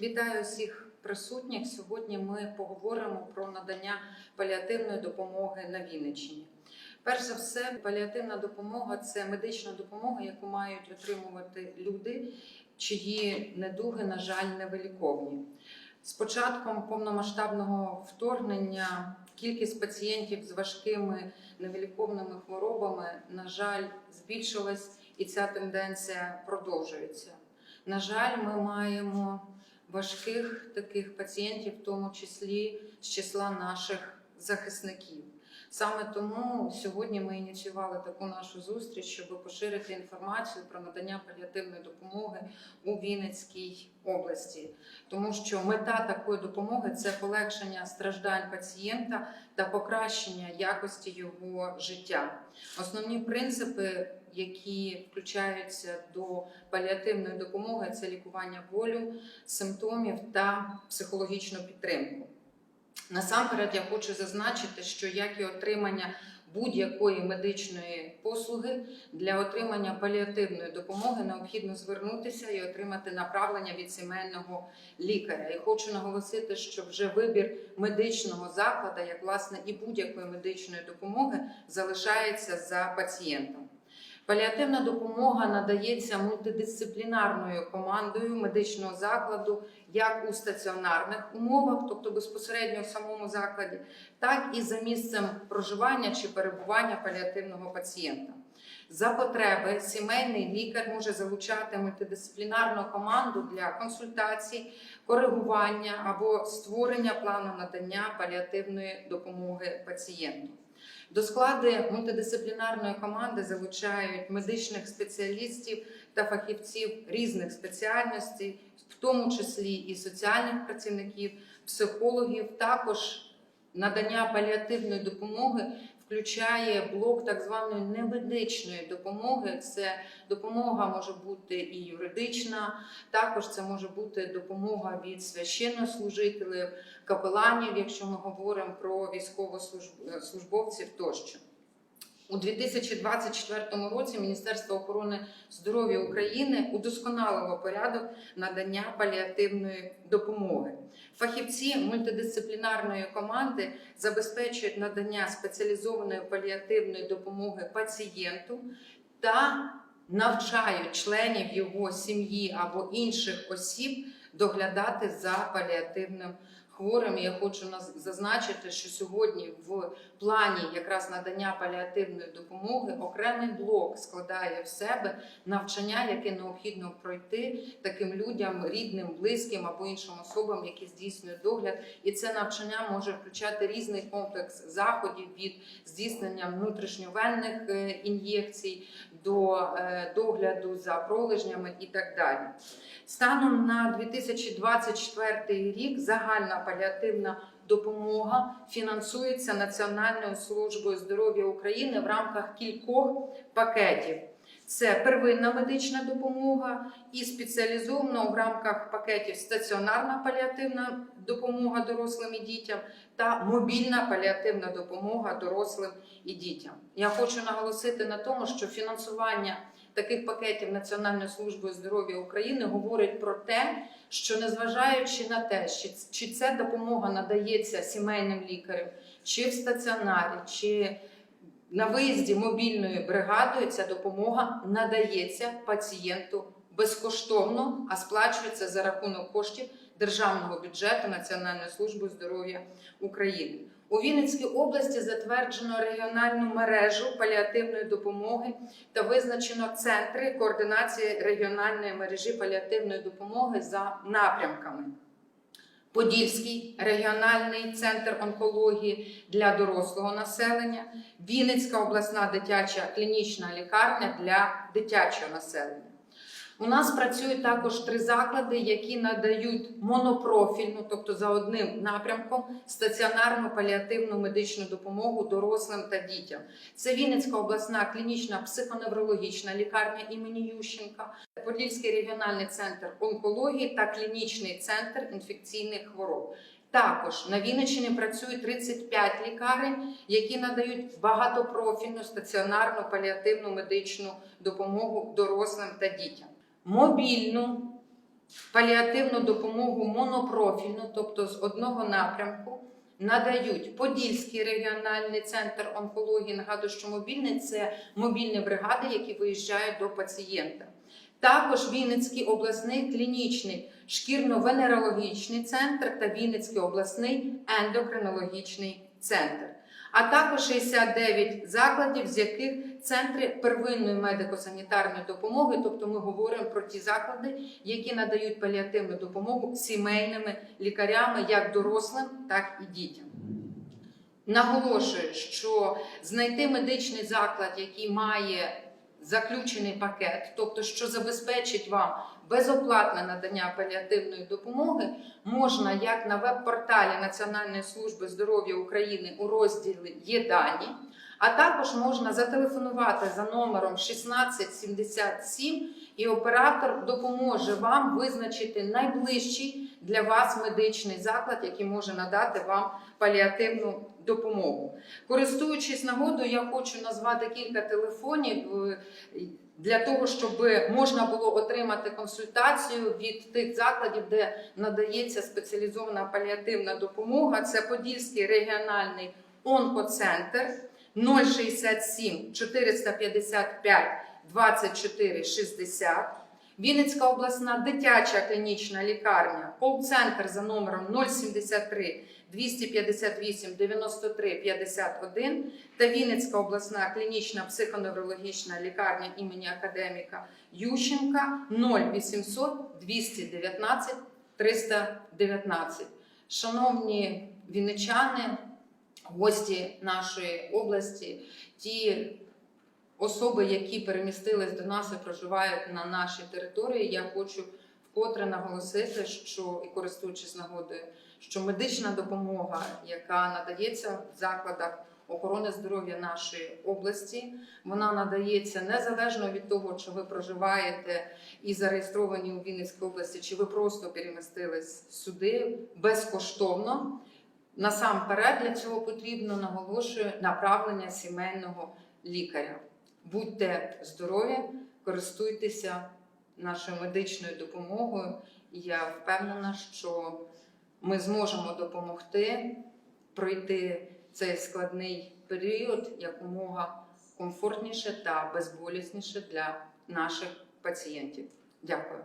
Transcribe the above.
Вітаю всіх присутніх. Сьогодні ми поговоримо про надання паліативної допомоги на Вінниччині. Перш за все, паліативна допомога це медична допомога, яку мають отримувати люди, чиї недуги, на жаль, невиліковні. З початком повномасштабного вторгнення кількість пацієнтів з важкими невиліковними хворобами, на жаль, збільшилась, і ця тенденція продовжується. На жаль, ми маємо важких таких пацієнтів, в тому числі з числа наших захисників. Саме тому сьогодні ми ініціювали таку нашу зустріч, щоб поширити інформацію про надання паліативної допомоги у Вінницькій області, тому що мета такої допомоги це полегшення страждань пацієнта та покращення якості його життя. Основні принципи, які включаються до паліативної допомоги, це лікування болю, симптомів та психологічну підтримку. Насамперед, я хочу зазначити, що як і отримання будь-якої медичної послуги для отримання паліативної допомоги необхідно звернутися і отримати направлення від сімейного лікаря. І хочу наголосити, що вже вибір медичного закладу, як власне і будь-якої медичної допомоги, залишається за пацієнтом. Паліативна допомога надається мультидисциплінарною командою медичного закладу як у стаціонарних умовах, тобто безпосередньо в самому закладі, так і за місцем проживання чи перебування паліативного пацієнта. За потреби сімейний лікар може залучати мультидисциплінарну команду для консультацій, коригування або створення плану надання паліативної допомоги пацієнту. До складу мультидисциплінарної команди залучають медичних спеціалістів та фахівців різних спеціальностей, в тому числі і соціальних працівників, психологів. Також надання паліативної допомоги включає блок так званої немедичної допомоги. Це допомога може бути і юридична, також це може бути допомога від священнослужителів, капеланів, якщо ми говоримо про військовослужбовців тощо. У 2024 році Міністерство охорони здоров'я України удосконалило порядок надання паліативної допомоги. Фахівці мультидисциплінарної команди забезпечують надання спеціалізованої паліативної допомоги пацієнту та навчають членів його сім'ї або інших осіб доглядати за паліативним хворим. Я хочу зазначити, що сьогодні в плані якраз надання паліативної допомоги окремий блок складає в себе навчання, яке необхідно пройти таким людям, рідним, близьким або іншим особам, які здійснюють догляд. І це навчання може включати різний комплекс заходів від здійснення внутрішньовенних е, ін'єкцій до е, догляду за пролежнями і так далі. Станом на 2024 рік загальна паліативна допомога фінансується Національною службою здоров'я України в рамках кількох пакетів. Це первинна медична допомога і спеціалізована в рамках пакетів стаціонарна паліативна допомога дорослим і дітям та мобільна паліативна допомога дорослим і дітям. Я хочу наголосити на тому, що фінансування таких пакетів Національної служби здоров'я України говорить про те, що незважаючи на те, чи, чи ця допомога надається сімейним лікарем, чи в стаціонарі, чи на виїзді мобільною бригадою, ця допомога надається пацієнту безкоштовно, а сплачується за рахунок коштів державного бюджету Національної служби здоров'я України. У Вінницькій області затверджено регіональну мережу паліативної допомоги та визначено центри координації регіональної мережі паліативної допомоги за напрямками. Подільський регіональний центр онкології для дорослого населення, Вінницька обласна дитяча клінічна лікарня для дитячого населення. У нас працюють також три заклади, які надають монопрофільну, тобто за одним напрямком, стаціонарну паліативну медичну допомогу дорослим та дітям. Це Вінницька обласна клінічна психоневрологічна лікарня імені Ющенка, Подільський регіональний центр онкології та клінічний центр інфекційних хвороб. Також на Вінниччині працює 35 лікарень, які надають багатопрофільну стаціонарну паліативну медичну допомогу дорослим та дітям. Мобільну паліативну допомогу монопрофільну, тобто з одного напрямку. Надають Подільський регіональний центр онкології. Нагадую, що мобільний це мобільні бригади, які виїжджають до пацієнта. Також Вінницький обласний клінічний шкірно-венерологічний центр та Вінницький обласний ендокринологічний центр. А також 69 закладів, з яких центри первинної медико-санітарної допомоги, тобто ми говоримо про ті заклади, які надають паліативну допомогу сімейними лікарями як дорослим, так і дітям. Наголошую, що знайти медичний заклад, який має заключений пакет, тобто що забезпечить вам безоплатне надання паліативної допомоги, можна як на веб-порталі Національної служби здоров'я України у розділі Є дані, а також можна зателефонувати за номером 1677 і оператор допоможе вам визначити найближчий для вас медичний заклад, який може надати вам паліативну допомогу. Користуючись нагодою, я хочу назвати кілька телефонів е, для того, щоб можна було отримати консультацію від тих закладів, де надається спеціалізована паліативна допомога. Це Подільський регіональний онкоцентр 067 455 24 60. Вінницька обласна дитяча клінічна лікарня, кол-центр за номером 073 258 93 51 та Вінницька обласна клінічна психоневрологічна лікарня імені академіка Ющенка 0800 219 319. Шановні вінничани, гості нашої області, ті особи, які перемістились до нас і проживають на нашій території, я хочу вкотре наголосити, що і користуючись нагодою, що медична допомога, яка надається в закладах охорони здоров'я нашої області, вона надається незалежно від того, чи ви проживаєте і зареєстровані у Вінницькій області, чи ви просто перемістились сюди безкоштовно. Насамперед для цього потрібно наголошую направлення сімейного лікаря. Будьте здорові, користуйтеся нашою медичною допомогою, і я впевнена, що ми зможемо допомогти пройти цей складний період якомога комфортніше та безболісніше для наших пацієнтів. Дякую.